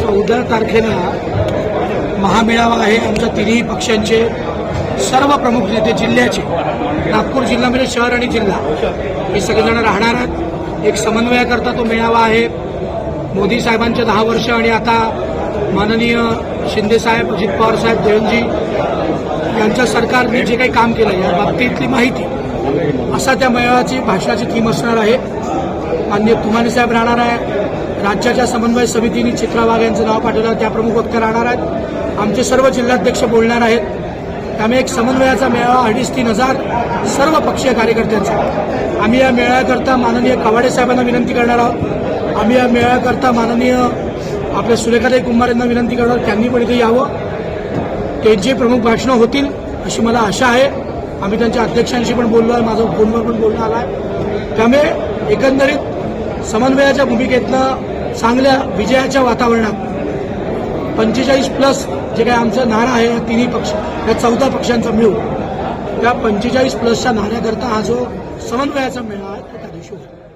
चौदा तारखेला महामेळावा आहे. आमच्या तिन्ही पक्षांचे सर्व प्रमुख नेते जिल्ह्याचे. नागपूर जिल्हा म्हणजे शहर आणि जिल्हा. हे सगळेजण राहणार आहेत. एक समन्वयाकरता तो मेळावा आहे. मोदी साहेबांचे दहा वर्ष आणि आता माननीय शिंदेसाहेब अजित पवार साहेब देवेंजी यांच्या सरकारने जे काही काम केलं या बाबतीतली माहिती असा त्या मेळाव्याची भाषणाची थीम असणार आहे. माननीय तुमाने साहेब राहणार आहे राज्याच्या समन्वय समितीने चित्रा वाघ यांचं नाव पाठवलं. त्या प्रमुख वक्ते राहणार आहेत. आमचे सर्व जिल्हाध्यक्ष बोलणार आहेत. त्यामुळे एक समन्वयाचा मेळावा अडीच तीन हजार सर्व पक्षीय कार्यकर्त्यांचा. आम्ही या मेळाव्याकरता माननीय कवाडे साहेबांना विनंती करणार आहोत. आम्ही या मेळाव्याकरता माननीय आपल्या सुरेखाताई कुंभार यांना विनंती करणार आहोत. त्यांनी पण इथे यावं. ते जे प्रमुख भाषणं होतील अशी मला आशा आहे. आम्ही त्यांच्या अध्यक्षांशी पण बोललो आहे. माझं फोनवर पण बोलणं आलं आहे. त्यामुळे एकंदरीत समन्वयाच्या भूमिकेतनं चांगल्या विजयाच्या वातावरणात पंचेचाळीस प्लस जे काही आमचं नारा आहे या तिन्ही पक्ष या चौदा पक्षांचा मिळून त्या पंचेचाळीस प्लसच्या नाऱ्याकरता हा जो समन्वयाचा मेळा आहे